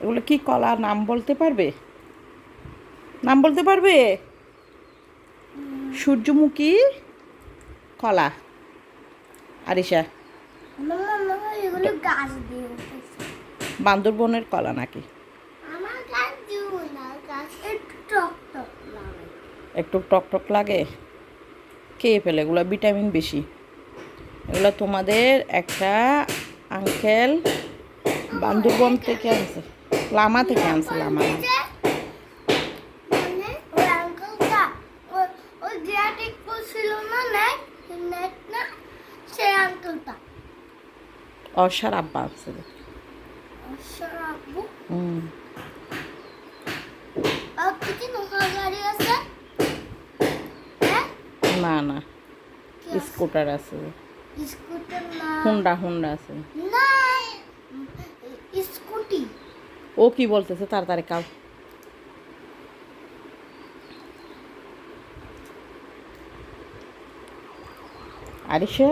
এগুলো কি কলা? নাম বলতে পারবে? নাম বলতে পারবে? সূর্যমুখী কলা। উঠেছে। বান্দরবনের কলা নাকি? একটু টক টক লাগে। একটু টক টক লাগে? খেয়ে ফেলে এগুলো ভিটামিন বেশি। এগুলো তোমাদের একটা আঙ্কেল বান্দরবন থেকে আনছে। লামা থেকে আনছে লামা। না না। অসার আব্বা হুম স্কুটার আছে হুন্ডা হুন্ডা আছে। না। ও কি বলতেছে? তাড়াতাড়ি কাও আরিশা?